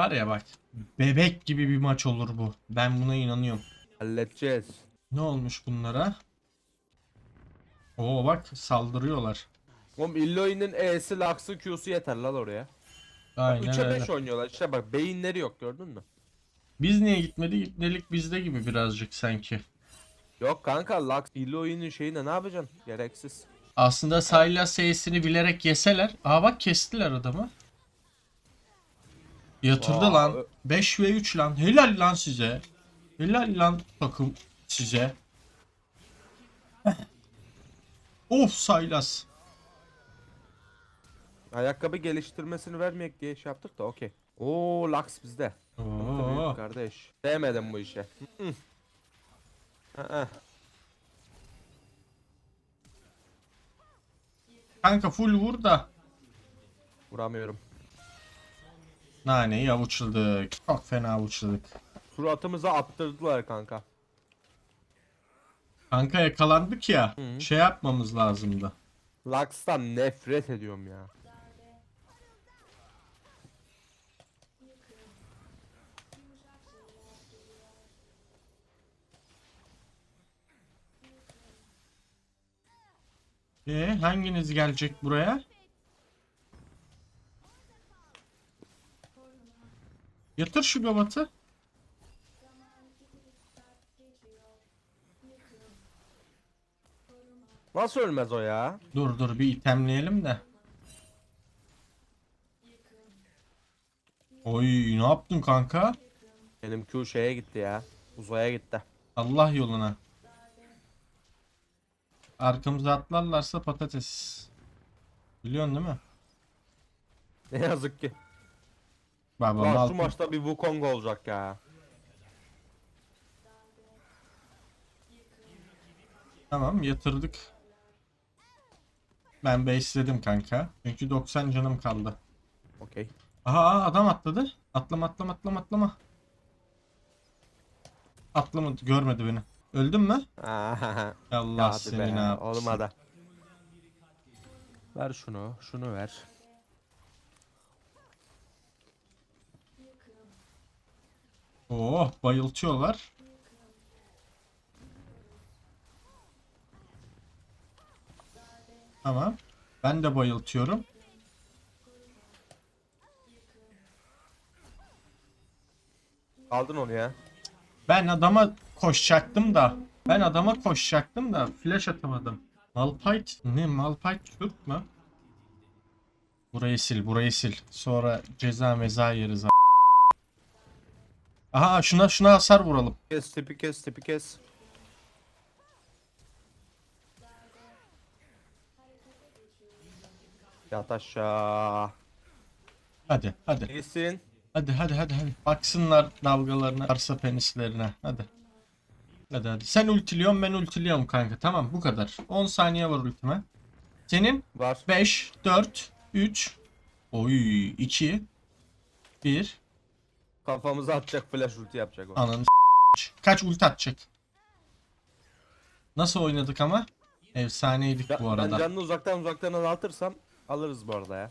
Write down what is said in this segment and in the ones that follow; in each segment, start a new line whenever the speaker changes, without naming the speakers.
Var ya bak. Bebek gibi bir maç olur bu. Ben buna inanıyorum.
Halledeceğiz.
Ne olmuş bunlara? Oo bak saldırıyorlar.
Oğlum Illoy'nin E'si, Lux'ı, Q'su yeter lan oraya.
Aynen
3'e
öyle.
5 oynuyorlar. İşte bak beyinleri yok gördün mü?
Biz niye gitmedik? İpnelik bizde gibi birazcık sanki.
Yok kanka Lux Illoy'nin şeyine ne yapacaksın? Gereksiz.
Aslında Sylas S'sini bilerek yeseler. Aa bak kestiler adamı. Yatırdı
Aa,
lan.
ö-
5 ve 3 lan. Helal lan size. Helal lan takım size. of Sylas.
Ayakkabı geliştirmesini vermeyek diye şey yaptık da okey. Oo Lux bizde.
Oo.
kardeş. Sevmedim bu işe. Aa,
Kanka full vur da.
Vuramıyorum.
Naneyi avuçladık. Çok fena avuçladık.
Suratımıza attırdılar kanka.
Kanka yakalandık ya.
Hı.
Şey yapmamız lazımdı.
Lux'tan nefret ediyorum ya.
E hanginiz gelecek buraya? Yatır şu gavatı.
Nasıl ölmez o ya?
Dur dur bir itemleyelim de. Oy ne yaptın kanka?
Benim Q şeye gitti ya. Uzaya gitti.
Allah yoluna. Arkamıza atlarlarsa patates. Biliyorsun değil mi?
Ne yazık ki.
Baba
Lan şu maçta bir Wukong olacak ya.
Tamam yatırdık. Ben base'ledim kanka. Çünkü 90 canım kaldı.
Okey.
Aha adam atladı. Atlama atlama atlama atlama. Atlamadı görmedi beni. Öldün mü? Allah
Hadi
seni
be.
ne yapsın.
Olmadı. Ver şunu. Şunu ver.
Oh bayıltıyorlar. Tamam. Ben de bayıltıyorum.
Aldın onu ya.
Ben adama koşacaktım da. Ben adama koşacaktım da flash atamadım. Malphite ne? Malphite Türk mü? Burayı sil, burayı sil. Sonra ceza meza yeriz. Aha şuna şuna hasar vuralım.
Kes tipi kes tipi kes. Yat aşağı.
Hadi hadi.
İyisin.
Hadi hadi hadi hadi. Baksınlar dalgalarına, arsa penislerine. Hadi. Hadi hadi. Sen ultiliyorsun ben ultiliyorum kanka. Tamam bu kadar. 10 saniye var ultime. Senin
Var.
5, 4, 3, oy 2, 1,
Kafamıza atacak flash ulti yapacak o.
ananı s***. Kaç ulti atacak? Nasıl oynadık ama? Efsaneydik bu
Ben
arada.
canını uzaktan uzaktan azaltırsam alırız bu arada ya.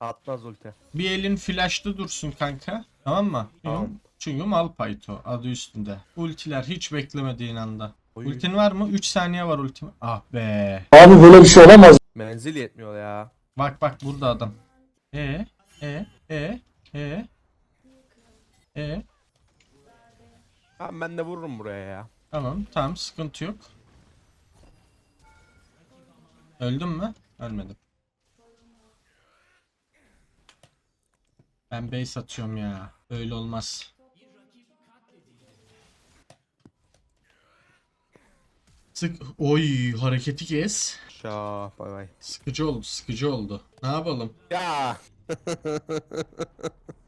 Atmaz ulti.
Bir elin flash'ta dursun kanka. Tamam mı?
Tamam.
Çünkü, çünkü Malphite o adı üstünde. Ultiler hiç beklemediğin anda.
Oy.
Ultin var mı? 3 saniye var ultim. Ah be.
Abi böyle bir şey olamaz.
Menzil yetmiyor ya.
Bak bak burada adam. E e e e e
ben de vururum buraya ya.
Tamam tamam sıkıntı yok. Öldüm mü? Ölmedim. Ben base atıyorum ya. Öyle olmaz. Sık oy hareketi kes.
Aşağı bay bay.
Sıkıcı oldu, sıkıcı oldu. Ne yapalım?
Ya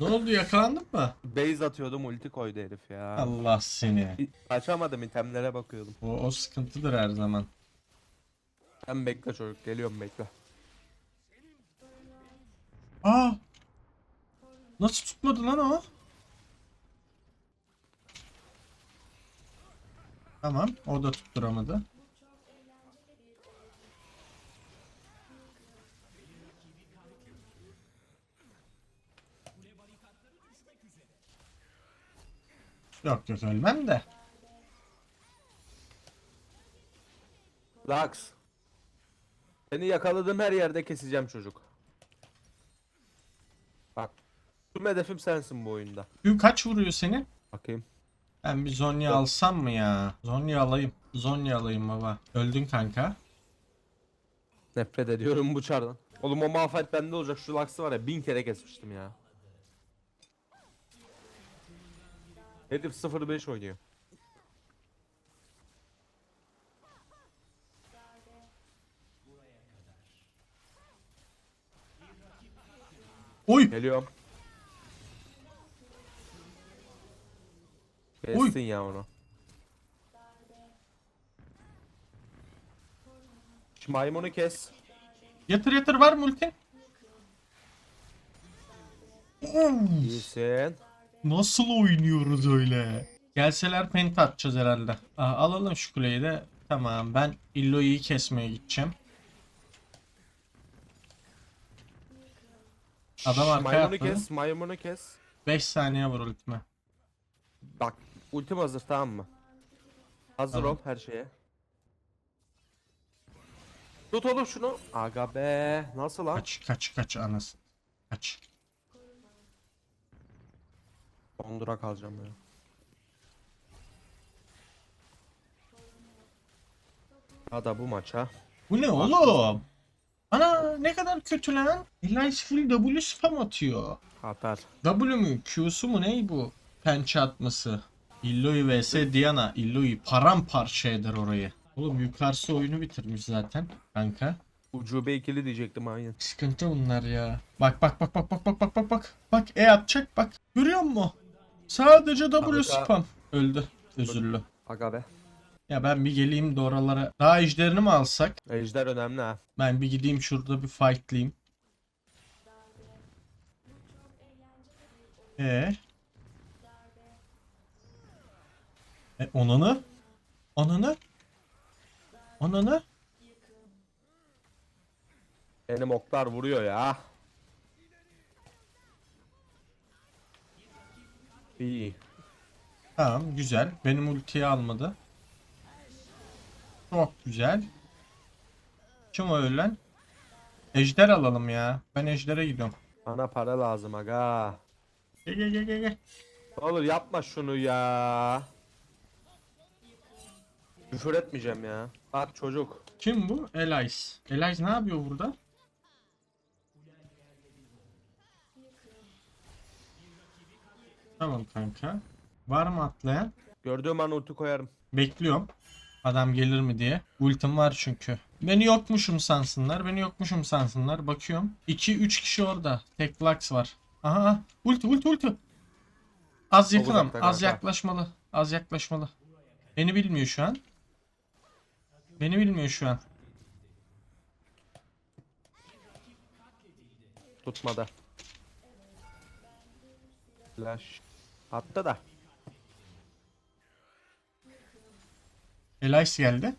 Ne oldu yakalandın mı?
base atıyordum ulti koydu herif ya.
Allah seni.
Açamadım itemlere bakıyordum.
O, o sıkıntıdır her zaman.
Sen bekle çocuk geliyorum bekle.
Aa! Nasıl tutmadı lan o? Tamam, o da tutturamadı. Yok yok ölmem de.
Lux. Seni yakaladığım her yerde keseceğim çocuk. Bak. Tüm hedefim sensin bu oyunda.
Q kaç vuruyor senin?
Bakayım.
Ben bir Zonya alsam mı ya? Zonya alayım. Zonya alayım baba. Öldün kanka.
Nefret ediyorum bu çardan. Oğlum o Malphite bende olacak. Şu Lux'ı var ya bin kere kesmiştim ya. Herif 0-5 oynuyor.
Oy!
Geliyorum.
Uy.
Kestin ya onu. Şu maymunu kes.
Yatır yatır var mı ultin? Oo,
İyisin.
Nasıl oynuyoruz öyle? Gelseler penta atacağız herhalde. Aa, alalım şu kuleyi de. Tamam ben Illo'yu kesmeye gideceğim. Adam arkaya
Maymunu
atladı.
kes, maymunu kes.
5 saniye var ultime.
Bak, ultim hazır tamam mı? Hazır
Tamam.
ol her şeye. Tut oğlum şunu. Aga be, nasıl lan?
Kaç kaç kaç anasın. Kaç.
Dondura kalacağım ya. Hadi bu maça.
Bu ne oğlum? Ana ne kadar kötü lan. Elias full W spam atıyor.
Atar.
W mü Q'su mu ney bu? Pençe atması. Illoy vs Diana. Illoy paramparça eder orayı. Oğlum yukarısı oyunu bitirmiş zaten kanka.
Ucube ikili diyecektim aynen.
Sıkıntı bunlar ya. Bak bak bak bak bak bak bak bak bak. Bak E atacak bak. Görüyor musun? Sadece W spam. Öldü. Özürlü.
Aga be.
Ya ben bir geleyim de oralara. Daha ejderini mi alsak?
Ejder önemli ha.
Ben bir gideyim şurada bir fightlayayım. Ee? E onanı? Ananı? Ananı?
Benim oklar vuruyor ya. İyi.
Tamam güzel. Benim ultiyi almadı. Çok güzel. Kim o ölen? Ejder alalım ya. Ben ejdere gidiyorum.
Bana para lazım aga.
Gel gel gel gel. gel.
Ne olur yapma şunu ya. Küfür etmeyeceğim ya. Bak çocuk.
Kim bu? Elias. Elias ne yapıyor burada? Tamam kanka. Var mı atlayan?
Gördüğüm an ulti koyarım.
Bekliyorum. Adam gelir mi diye. Ultim var çünkü. Beni yokmuşum sansınlar. Beni yokmuşum sansınlar. Bakıyorum. 2-3 kişi orada. Tek Lux var. Aha. Ulti ulti ulti. Az yakınım. Az yaklaşmalı. Az yaklaşmalı. Beni bilmiyor şu an. Beni bilmiyor şu an.
Tutmadı. Flash. Attı da.
Elias geldi.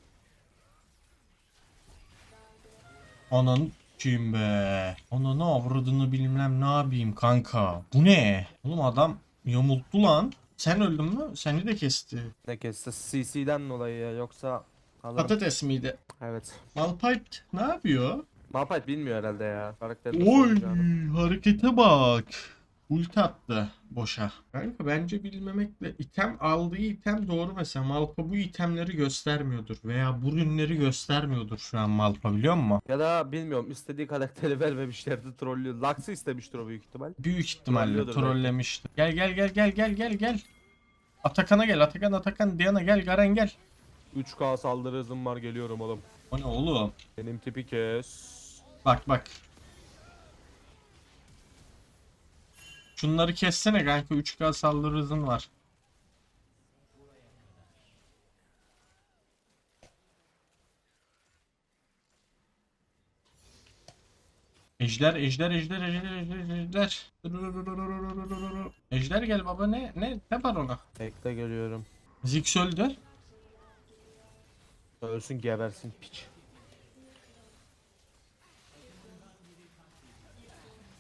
Ananı kim be? Ananı avradını bilmem ne yapayım kanka. Bu ne? Oğlum adam yamulttu lan. Sen öldün mü? Seni de kesti.
Ne kesti? CC'den dolayı ya yoksa alırım.
Patates miydi?
Evet.
Malphite ne yapıyor?
Malphite bilmiyor herhalde ya. Karakterini
Oy
soracağını.
harekete bak. Ulti attı boşa. Kanka bence bilmemekle item aldığı item doğru mesela Malpa bu itemleri göstermiyordur veya bu ürünleri göstermiyordur şu an Malpa biliyor musun?
Ya da bilmiyorum istediği karakteri vermemişlerdi trollüyor. Lux'ı istemiştir o büyük ihtimal.
Büyük ihtimalle trollemişti. Gel gel gel gel gel gel gel. Atakan'a gel Atakan Atakan Diana gel Garen gel.
3K saldırı hızım var geliyorum oğlum.
O ne oğlum?
Benim tipi kes.
Bak bak. Şunları kessene kanka 3K saldırı hızın var. Ejder, ejder, ejder, ejder, ejder, ejder. Ejder gel baba ne ne ne var ona?
Bekle geliyorum.
Ziggs öldü.
Ölsün gebersin piç.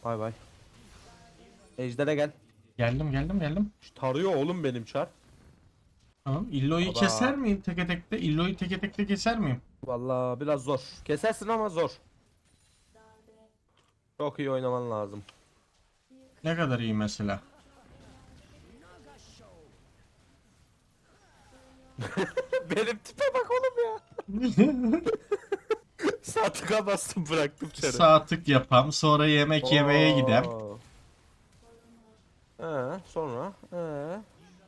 Bay bay. Ejder'e gel.
Geldim geldim geldim.
Şu Tarıyor oğlum benim çar.
Tamam. Illo'yu
Baba.
keser miyim teke tekte? Illo'yu teke tekte keser miyim?
Vallahi biraz zor. Kesersin ama zor. Çok iyi oynaman lazım.
Ne kadar iyi mesela?
Benim tipe bak oğlum ya. Sağ tıka bastım bıraktım çarı.
Sağ tık yapam. Sonra yemek yemeye gidem.
Ee, sonra ee,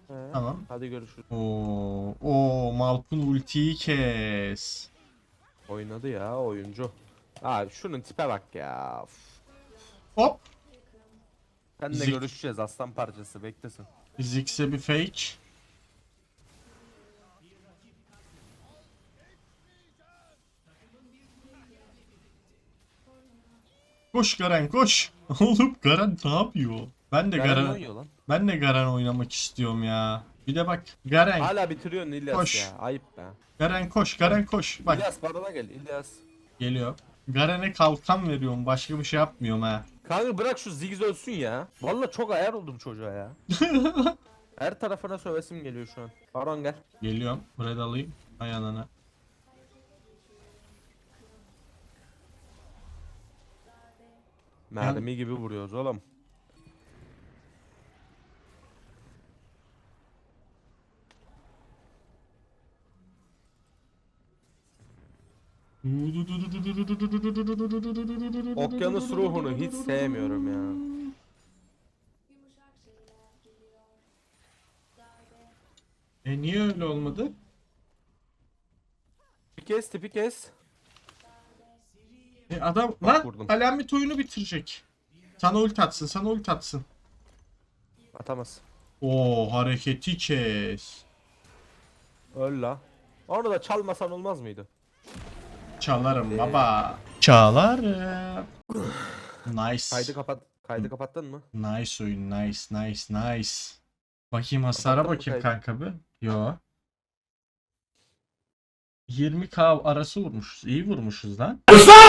ee.
Tamam.
Hadi görüşürüz.
Oo, oo Malkun ultiyi kes.
Oynadı ya oyuncu. Abi şunun tipe bak ya. Üf.
Hop.
Seninle
Zik-
görüşeceğiz aslan parçası beklesin.
Ziggs'e bir fake. Koş Garen koş. Oğlum Garen ne yapıyor? Ben de
Garen
Garen,
oynuyor lan.
ben de Garen oynamak istiyorum ya. Bir de bak Garen
Hala bitiriyorsun İlyas
Koş.
ya. Ayıp be.
Garen koş Garen koş. Bak
İlyas bana gel İlyas.
geliyor. Garen'e kalkan veriyorum. Başka bir şey yapmıyorum ha.
Kanka bırak şu Ziggs ölsün ya. Vallahi çok ayar oldum çocuğa ya. Her tarafına sövesim geliyor şu an. Baron gel.
Geliyorum. Red alayım. Ay anana.
Mermi gibi vuruyoruz oğlum. Okyanus ruhunu hiç sevmiyorum ya.
E niye öyle olmadı?
Bir kez tipi kes.
E adam
Bak
lan
vurdum.
alamet oyunu bitirecek. Sana ult atsın, sana ult atsın.
Atamaz.
Oo hareketi kes.
Öl la. Onu da çalmasan olmaz mıydı?
Çalarım
Ee.
baba. Çalarım. Nice.
Kaydı kapat. Kaydı kapattın mı?
Nice oyun. Nice, nice, nice. Bakayım hasara
Kapattın mı
bakayım
kaydı?
kanka bir. Yo. 20k arası vurmuşuz. İyi vurmuşuz lan.